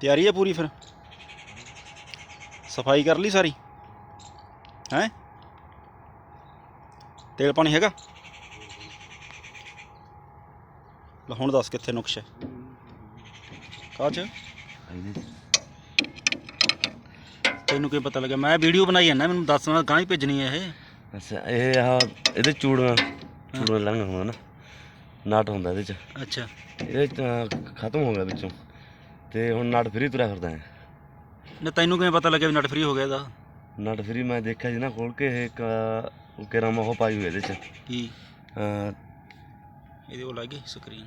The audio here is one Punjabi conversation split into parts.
ਤਿਆਰੀ ਹੈ ਪੂਰੀ ਫਿਰ? ਸਫ਼ਾਈ ਕਰ ਲਈ ਸਾਰੀ? ਹੈ? ਤੇਲ ਪਾਣੀ ਹੈਗਾ? ਲੈ ਹੁਣ ਦੱਸ ਕਿੱਥੇ ਨੁਕਸ਼ ਹੈ। ਕਾਚ ਤੈਨੂੰ ਕੀ ਪਤਾ ਲੱਗਿਆ? ਮੈਂ ਵੀਡੀਓ ਬਣਾਈ ਜਾਂਦਾ, ਮੈਨੂੰ ਦੱਸਣਾ ਗਾਂ ਹੀ ਭੇਜਣੀ ਹੈ ਇਹ। ਅੱਛਾ, ਇਹ ਆ ਇਹਦੇ ਚੂੜਾਂ ਚੂੜਾਂ ਲੰਘ ਹੁੰਦਾ ਨਾ। ਨਾਟ ਹੁੰਦਾ ਇਹਦੇ ਚ। ਅੱਛਾ। ਇਹ ਚ ਖਤਮ ਹੋ ਗਿਆ ਵਿੱਚੋਂ। ਤੇ ਹੁਣ ਨਾਟ ਫਰੀ ਤੁਰਿਆ ਫਿਰਦਾ ਹੈ। ਨੇ ਤੈਨੂੰ ਕਿਵੇਂ ਪਤਾ ਲੱਗਿਆ ਵੀ ਨਟ ਫ੍ਰੀ ਹੋ ਗਿਆ ਇਹਦਾ? ਨਾਟ ਫਰੀ ਮੈਂ ਦੇਖਿਆ ਜੀ ਨਾ ਖੋਲ ਕੇ ਇਹ ਇੱਕ ਕਿਰਾਮਾ ਉਹ ਪਾਈ ਹੋਈ ਇਹਦੇ ਚ। ਕੀ? ਅਹ, ਇਹਦੇ ਕੋਲ ਲੱਗ ਗਈ ਸਕਰੀਨ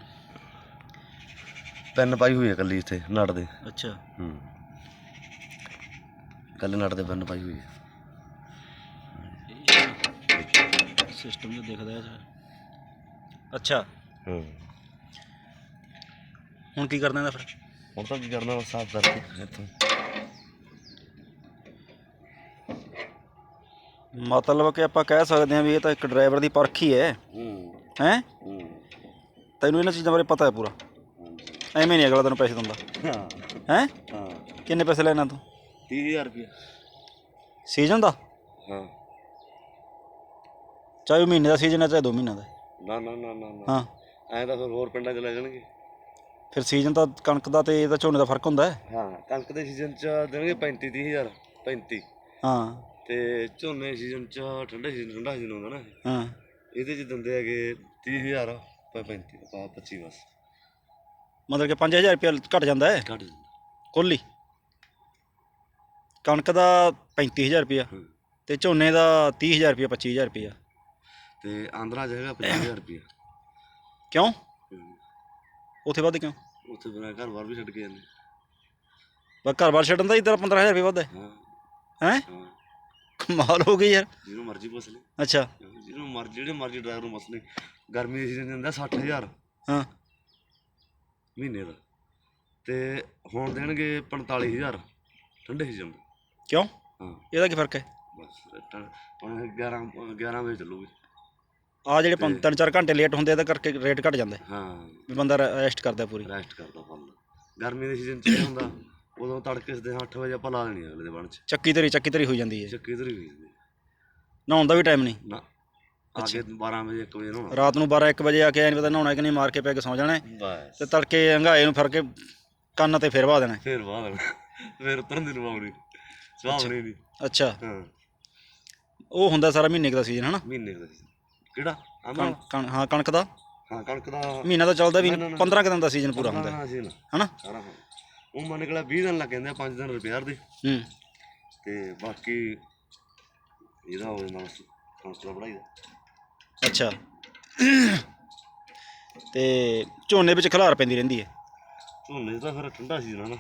ਪੈਨ ਪਾਈ ਹੋਈ ਹੈ ਕੱਲੀ ਇੱਥੇ ਨਾਟ ਦੇ। ਅੱਛਾ। ਹੂੰ। ਕੱਲੇ ਨਾਟ ਦੇ ਪੈਨ ਪਾਈ ਹੋਈ ਹੈ। ਸਿਸਟਮ ਜਿਹਾ ਦਿਖਦਾ ਹੈ। ਅੱਛਾ। ਹੂੰ। ਹੁਣ ਕੀ ਕਰਨਾ ਇਹਦਾ ਫਿਰ ਹੁਣ ਤਾਂ ਕੀ ਕਰਨਾ ਬਸ ਸਾਫ਼ ਕਰਕੇ ਇੱਥੋਂ। ਮਤਲਬ ਕਿ ਆਪਾਂ ਕਹਿ ਸਕਦੇ ਹਾਂ ਵੀ ਇਹ ਤਾਂ ਇੱਕ ਡਰਾਈਵਰ ਦੀ ਪਰਖ ਹੀ ਹੈ। ਹੂੰ। ਹੈ? ਹੂੰ। ਤੈਨੂੰ ਇਹਨਾਂ ਚੀਜ਼ਾਂ ਬਾਰੇ ਪਤਾ ਹੈ ਪੂਰਾ? ਐਵੇਂ ਨਹੀਂ ਅਗਲਾ ਤੈਨੂੰ ਪੈਸੇ ਦਿੰਦਾ। ਹਾਂ। ਹੈ? ਹਾਂ। ਕਿੰਨੇ ਪੈਸੇ ਲੈਣਾ ਤੂੰ? 30000 ਰੁਪਏ ਸੀਜ਼ਨ ਦਾ? ਹਾਂ। ਚਾਹੇ ਉਹ ਮਹੀਨੇ ਦਾ ਸੀਜ਼ਨ ਹੈ ਚਾਹੇ 2 ਮਹੀਨਿਆਂ ਦਾ ਨਾ ਨਾ ਨਾ ਨਾ। ਹਾਂ। ਐਂ ਤਾਂ ਫਿਰ ਹੋਰ ਪਿੰਡਾਂ 'ਚ ਲੈ ਜਾਣਗੇ। ਫਿਰ ਸੀਜ਼ਨ ਤਾਂ ਕਣਕ ਦਾ ਤੇ ਇਹਦਾ ਝੋਨੇ ਦਾ ਫ਼ਰਕ ਹੁੰਦਾ ਹੈ? ਹਾਂ ਕਣਕ ਦੇ ਸੀਜ਼ਨ 'ਚ ਦੇਣਗੇ 35 30000 35 ਹਾਂ। ਤੇ ਝੋਨੇ ਸੀਜ਼ਨ 'ਚ ਠੰਡੇ ਸੀਜ਼ਨ ਠੰਡਾ ਸੀਜ਼ਨ ਹੁੰਦਾ ਨਾ। ਹਾਂ। ਇਹਦੇ 'ਚ ਦਿੰਦੇ ਹੈਗੇ 30000 ਪਾ 35 ਪਾ 25 ਬਸ। ਮਤਲਬ ਕਿ 5000 ਰੁਪਏ ਘਟ ਜਾਂਦਾ ਹੈ? ਘੱਟ ਦਿੰਦੇ ਕੁੱਲ ਹੀ ਕਣਕ ਦਾ 35000 ਰੁਪਇਆ ਹੂੰ। ਤੇ ਝੋਨੇ ਦਾ 30000 ਰੁਪਇਆ 25000 ਰੁਪਇਆ। ਤੇ ਆਂਧਰਾ 'ਚ ਹੈਗਾ 50000 ਰੁਪਏ ਕਿਉਂ? ਉੱਥੇ ਵੱਧ ਕਿਉਂ? ਉੱਥੇ ਬਿਨਾਂ ਘਰ ਬਾਰ ਵੀ ਛੱਡ ਕੇ ਜਾਂਦੇ। ਬਸ ਘਰ-ਬਾਰ ਛੱਡਣ ਦਾ ਹੀ ਤੇਰਾ 15000 ਰੁਪਏ ਵੱਧ ਹੈ। ਹਾਂ। ਹੈ? ਹਾਂ। ਕਮਾਲ ਹੋ ਗਈ ਯਾਰ। ਜਿਹਨੂੰ ਮਰਜ਼ੀ ਪੁੱਛ ਲੈ। ਅੱਛਾ। ਜਿਹਨੂੰ ਮਰਜ਼ੀ ਜਿਹੜੇ ਮਰਜ਼ੀ ਡਰਾਈਵਰ ਨੂੰ ਪੁੱਛ ਲੈ। ਗਰਮੀ ਦੇ ਸੀਜ਼ਨ ਦਿੰਦਾ 60000 ਹਾਂ। ਮਹੀਨੇ ਦਾ। ਤੇ ਹੁਣ ਦੇਣਗੇ 45000 ਠੰਡੇ ਸੀਜ਼ਨ ਦਾ। ਕਿਉਂ? ਹਾਂ। ਇਹਦਾ ਕੀ ਫ਼ਰਕ ਹੈ? ਬਸ ਹੁਣ 11 11 ਵਜੇ ਚੱਲੂਗੀ। ਆ ਜਿਹੜੇ 3-4 ਘੰਟੇ ਲੇਟ ਹੁੰਦੇ ਇਹਦਾ ਕਰਕੇ ਰੇਟ ਘਟ ਜਾਂਦਾ। ਹੈ। ਹਾਂ ਵੀ ਬੰਦਾ ਰੈਸਟ ਕਰਦਾ ਪੂਰੀ। ਰੈਸਟ ਕਰਦਾ ਫੁੱਲ ਗਰਮੀ ਦੇ ਸੀਜ਼ਨ ਚ ਇਹ ਹੁੰਦਾ ਉਦੋਂ ਤੜਕੇ ਦੇ 8 ਵਜੇ ਆਪਾਂ ਲਾ ਆ ਅਗਲੇ ਦੇ ਬਣ ਚ। ਚੱਕੀ ਤੇਰੀ ਚੱਕੀ ਤੇਰੀ ਹੋਈ ਜਾਂਦੀ ਹੈ। ਚੱਕੀ ਹੀ ਹੋਈ ਜਾਂਦੀ ਨਹਾਉਣ ਦਾ ਵੀ ਟਾਈਮ ਨਹੀਂ। ਨਾ। ਆ ਕੇ 12 ਵਜੇ 1 ਵਜੇ ਨਹਾਉਣਾ। ਰਾਤ ਨੂੰ 12-1 ਵਜੇ ਆ ਕੇ ਐ ਨਹੀਂ ਪਤਾ ਨਹਾਉਣਾ ਕਿ ਨਹੀਂ ਮਾਰ ਕੇ ਪੈ ਕੇ ਸੌ ਜਾਣਾ ਹੈ। ਬਸ। ਤੇ ਤੜਕੇ ਹੰਗਾਏ ਨੂੰ ਫੜ ਕੇ ਕੰਨ ਤੇ ਫੇਰ ਵਾ ਦੇਣਾ ਹੈ। ਫੇਰ ਬਾਅਦ ਫੇਰ ਉਤਰਨ ਦੀ ਲਵਾਉਣੀ ਸੁਹਾਵਣੀ ਦੀ ਅੱਛਾ। ਹਾਂ। ਉਹ ਹੁੰਦਾ ਸਾਰਾ ਮਹੀਨੇ ਕੁ ਦਾ ਸੀਜ਼ਨ ਹਨਾ? ਮਹੀਨੇ ਦਾ season। ਕਿਹੜਾ ਆਂਦਾ ਕਣ ਹਾਂ ਕਣਕ ਦਾ। ਹਾਂ ਕਣਕ ਦਾ ਮਹੀਨਾ ਤਾਂ ਚੱਲਦਾ ਵੀ ਨਾ, ਨਾ, ਨਾ। 15 ਕੁ ਦਿਨ ਦਾ ਸੀਜ਼ਨ ਪੂਰਾ ਹੁੰਦਾ। ਹੈ, ਹਾਂ ਸੀ ਨਾ ਹਨਾ? ਸਾਰਾ ਹਾਂ। ਉਹ ਮੰਨ ਕੇ 20 ਦਿਨ ਲੱਗ ਜਾਂਦੇ ਆ 5 ਦਿਨ ਰਿਪੇਅਰ ਦੇ। ਹੂੰ। ਤੇ ਬਾਕੀ ਇਹਦਾ ਹੋ ਜਾਂਦਾ ਬਸ ਹੌਸਲਾ ਵਧਾਈ ਦਾ। ਅੱਛਾ। ਤੇ ਝੋਨੇ ਵਿੱਚ ਖਲਾਰ ਪੈਂਦੀ ਰਹਿੰਦੀ ਹੈ? ਝੋਨੇ 'ਚ ਤਾਂ ਫਿਰ ਠੰਡਾ ਸੀ ਨਾ।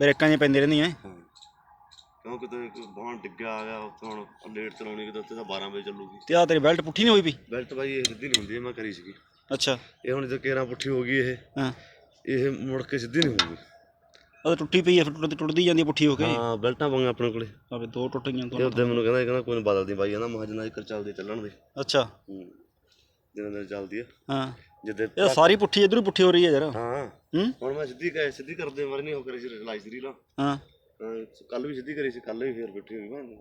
ਬ੍ਰੇਕਾਂ ਜਿਹੀਆਂ ਪੈਂਦੀਆਂ ਰਹਿੰਦੀਆਂ ਹੈ। ਹਾਂ ਕਿਉਂ ਕਿਤੇ ਕੋਈ ਬਾਹਣ ਡਿੱਗਿਆ ਆ ਗਿਆ ਉੱਥੇ ਹੁਣ ਲੇਟ ਚਲਾਉਣੀ ਕਿਤੇ ਉੱਥੇ ਤਾਂ 12 ਵਜੇ ਚੱਲੂਗੀ। ਤੇ ਆ ਤੇਰੀ ਬੈਲਟ ਪੁੱਠੀ ਨਹੀਂ ਹੋਈ ਵੀ? ਬੈਲਟ ਬਾਈ ਇਹ ਸਿੱਧੀ ਨਹੀਂ ਹੁੰਦੀ ਇਹ ਮੈਂ ਕਰੀ ਸੀਗੀ। ਅੱਛਾ। ਇਹ ਹੁਣ ਜੇ ਕੇਰਾਂ ਪੁੱਠੀ ਹੋ ਗਈ ਇਹ ਹਾਂ। ਇਹ ਮੁੜ ਕੇ ਸਿੱਧੀ ਨਹੀਂ ਹੋਊਗੀ। ਉਹ ਤਾਂ ਟੁੱਟੀ ਪਈ ਹੈ ਫਿਰ ਟੁੱਟਦੀ ਟੁੱਟਦੀ ਜਾਂਦੀ ਪੁੱਠੀ ਹੋ ਕੇ। ਹਾਂ ਬੈਲਟਾਂ ਪਾਉਂਗੇ ਆਪਣੇ ਕੋਲੇ। ਆਵੇ ਦੋ ਟੁੱਟ ਗਈਆਂ ਤੇ ਉਹਦੇ ਮੈਨੂੰ ਕਹਿੰਦਾ ਇਹ ਕਹਿੰਦਾ ਕੋਈ ਨੀ ਬਦਲਦੀ ਬਾਈ ਕਹਿੰਦਾ ਮਹਾਜਨਾ ਇੱਕ ਚੱਲਦੀ ਚੱਲਣ ਦੇ। ਅੱਛਾ। ਹੂੰ। ਜਿੰਨੇ ਦਿਨ ਚੱਲਦੀ ਆ। ਹਾਂ। ਜਿੱਦੇ ਇਹ ਤਾਂ ਸਾਰੀ ਪੁੱਠੀ ਇਧਰੋਂ ਪੁੱਠੀ ਹੋ ਰਹੀ ਹੈ ਯਾਰ। ਹਾਂ। ਹੂੰ। ਹੁਣ ਮੈਂ ਸਿੱਧੀ ਕਹੇ ਸਿੱਧੀ ਕਰਦੇ ਮਰ ਨਹੀਂ ਹੋ ਕਰੀ ਸੀ ਰਿਲਾਈਜ਼ ਰੀ ਲਾ। ਹਾਂ। ਕੱਲ ਵੀ ਸਿੱਧੀ ਕਰੀ ਸੀ ਕੱਲ ਵੀ ਫੇਰ ਬਿੱਠੀ ਹੋ ਗਈ ਮੈਂ।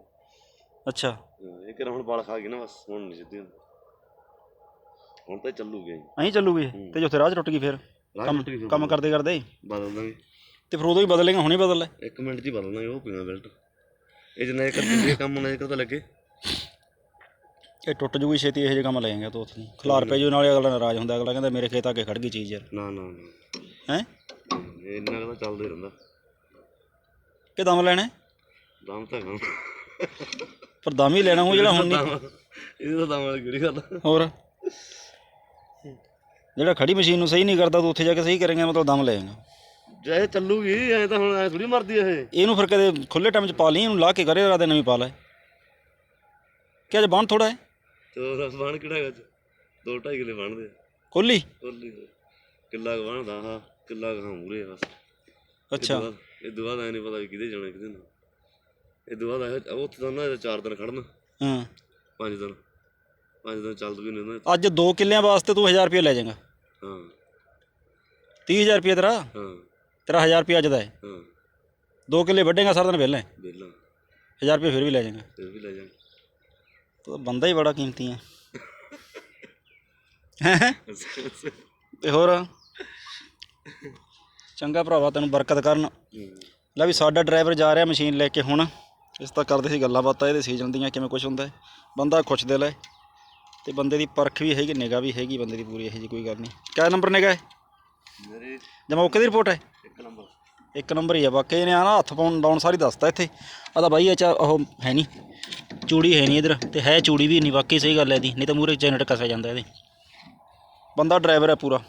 ਅੱਛਾ। ਇਹ ਕਿਹੜਾ ਹੁਣ ਬਾਲ ਖਾ ਗਈ ਨਾ ਬਸ ਹੁਣ ਨਹੀਂ ਸਿੱਧੀ ਹੁੰਦੀ। ਹੁਣ ਤਾਂ ਚੱਲੂਗੀ ਅਸੀਂ। ਐਂ ਚੱਲੂਗੀ। ਤੇ ਜੇ ਉੱਥੇ ਰਾਹ 'ਚ ਟੁੱਟ ਗਈ ਫਿਰ? ਰਾਹ ਕੰਮ ਟੁੱਟ ਗਈ ਫਿਰ ਕੰਮ ਕਰਦੇ ਕਰਦੇ? ਹੀ। ਬਦਲ ਦਾਂਗੇ ਤੇ ਫਿਰ ਉਦੋਂ ਹੀ ਬਦਲੇਗਾ ਹੁਣੇ ਬਦਲ ਲੈ? ਇੱਕ ਮਿੰਟ 'ਚ ਹੀ ਬਦਲ ਦਾਂਗੇ ਉਹ ਪੀਣਾ ਬੈਲਟ। ਇਹ ਜਿੰਨਾ ਇਹ ਕਰਦੇ ਕੰਮ ਉਹਨਾਂ ਇਹ ਤਾਂ ਲੱਗੇ। ਇਹ ਟੁੱਟ ਜੂਗੀ ਛੇਤੀ ਇਹੋ ਜਿਹੇ ਕੰਮ ਲੈ ਜਾਂਗੇ ਤੂੰ ਉੱਥੇ। ਖਲਾਰ ਪੈ ਜੂ ਨਾਲੇ ਅਗਲਾ ਨਾਰਾਜ਼ ਹੁੰਦਾ ਅਗਲਾ ਕਹਿੰਦਾ ਮੇਰੇ ਖੇਤ ਆ ਕੇ ਖੜ ਗਈ ਚੀਜ਼ ਯਾਰ। ਨਾ ਨਾ ਨਾ। ਹੈ ਇਹ ਇੰਨਾ ਕੁ ਤਾਂ ਚੱਲਦਾ ਹੀ ਰਹਿੰਦਾ। ਕਿ ਦਮ ਲੈਣਾ ਹੈ? ਦਮ ਤਾਂ ਕੰਮ ਪਰ ਦਮ ਹੀ ਲੈਣਾ ਉਹ ਜਿਹੜਾ ਹੁਣ ਨਹੀਂ। ਇਹ ਤਾਂ ਦਮ ਵਾਲੀ ਕਿਹੜੀ ਗੱਲ ਆ? ਹੋਰ? ਜਿਹੜਾ ਖੜੀ ਮਸ਼ੀਨ ਨੂੰ ਸਹੀ ਨਹੀਂ ਕਰਦਾ ਤੂੰ ਉੱਥੇ ਜਾ ਕੇ ਸਹੀ ਕਰੇਂਗਾ ਮਤਲਬ ਦਮ ਲਏਗਾ ਜੇ ਇਹ ਚੱਲੂਗੀ ਐ ਤਾਂ ਹੁਣ ਐ ਥੋੜੀ ਮਰਦੀ ਇਹ। ਇਹਨੂੰ ਫਿਰ ਕਦੇ ਖੁੱਲੇ ਟਾਈਮ 'ਚ ਪਾ ਲਈ ਇਹਨੂੰ ਲਾ ਕੇ ਕਰੇ ਰਾਦੇ ਨਵੀਂ ਪਾ ਲੈ। ਕਿ ਅਜੇ ਬਣ ਥੋੜਾ ਹੈ? ਤੇ ਉਹ ਬਣ ਕਿਹੜਾ ਹੈਗਾ ਦੋ ਢਾਈ ਕਿਲੇ ਬਣਦੇ ਆ। ਕੋਲੀ ਕਿੱਲਾ ਕੁ ਬਣਦਾ ਹਾਂ ਕਿੱਲਾ ਕਹਾਂ ਮੂਰੇ ਬਸ। ਅੱਛਾ। ਇਹ ਦੁਆ ਦਾ ਨਹੀਂ ਪਤਾ ਵੀ ਕਿਹਦੇ ਜਾਣਾ ਕਿਹਦੇ ਨਾ ਇਹ ਦੁਆ ਦਾ ਇਹ- ਉੱਥੇ ਤਾਂ ਨਾ ਇਹ ਚਾਰ ਦਿਨ ਖੜਨਾ ਹਾਂ। ਪੰਜ ਦਿਨ। ਪੰਜ ਦਿਨ ਚੱਲਦ ਵੀ ਨਹੀਂ ਨਾ ਅੱਜ 2 ਕਿੱਲਿਆਂ ਵਾਸਤੇ ਤੂੰ 1000 ਰੁਪਏ ਲੈ ਜਾਏਗਾ। ਹਾਂ। 30000 ਰੁਪਏ ਤੇਰਾ। ਹਾਂ। ਤੇਰਾ 1000 ਰੁਪਏ ਅੱਜ ਦਾ ਹੈ। ਹਾਂ। ਦੋ ਕਿੱਲੇ ਵੱਢੇਗਾ ਸਾਰਾ ਦਿਨ ਵਿਹਲਾ ਬੇਲਾ 1000 ਰੁਪਏ ਫਿਰ ਵੀ ਲੈ ਜਾਏਗਾ। ਫਿਰ ਵੀ ਲੈ ਜਾਣ ਤੂੰ ਤਾਂ ਬੰਦਾ ਹੀ ਬੜਾ ਕੀਮਤੀ ਹੈ। ਹੈਂ? ਤੇ ਹੋਰ? ਚੰਗਾ ਭਰਾਵਾ ਤੈਨੂੰ ਬਰਕਤ ਕਰਨ। ਲੈ ਵੀ ਸਾਡਾ ਡਰਾਈਵਰ ਜਾ ਰਿਹਾ ਮਸ਼ੀਨ ਲੈ ਕੇ ਹੁਣ। ਇਸ ਤਾਂ ਕਰਦੇ ਸੀ ਗੱਲਾਂ ਬਾਤਾਂ ਇਹਦੇ ਸੀਜ਼ਨ ਦੀਆਂ ਕਿਵੇਂ ਕੁਝ ਹੁੰਦਾ। ਹੈ। ਬੰਦਾ ਖੁਸ਼ ਦਿਲ ਹੈ ਤੇ ਬੰਦੇ ਦੀ ਪਰਖ ਵੀ ਹੈਗੀ ਨਿਗਾ ਵੀ ਹੈਗੀ ਬੰਦੇ ਦੀ ਪੂਰੀ ਇਹੋ ਜੀ ਕੋਈ ਗੱਲ ਨਹੀਂ। ਕਿਆ ਨੰਬਰ ਨਿਗਾ ਹੈ? ਮੇਰੇ ਜਮਾ ਓਕੇ ਦੀ ਰਿਪੋਰਟ ਹੈ? ਇੱਕ ਨੰਬਰ ਇੱਕ ਨੰਬਰ ਹੀ ਆ ਬਾਕੀ ਇਹਨੇ ਆ ਨਾ ਹੱਥ ਪਾਉਣ ਡਾਉਣ ਸਾਰੀ ਦੱਸਤਾ ਇੱਥੇ। ਆ ਤਾਂ ਬਾਈ ਇਹ ਚ ਉਹ ਹੈ ਨਹੀਂ ਚੂੜੀ ਹੈ ਨਹੀਂ ਇਧਰ ਤੇ ਹੈ ਚੂੜੀ ਵੀ ਨਹੀਂ ਵਾਕਈ ਸਹੀ ਗੱਲ ਹੈ ਇਹਦੀ ਨਹੀਂ ਤਾਂ ਮੂਰੇ ਜਨਰੇਟ ਕਸਿਆ ਜਾਂਦਾ ਇਹਦੇ। ਬੰਦਾ ਡਰਾਈਵਰ ਹੈ ਪੂਰਾ।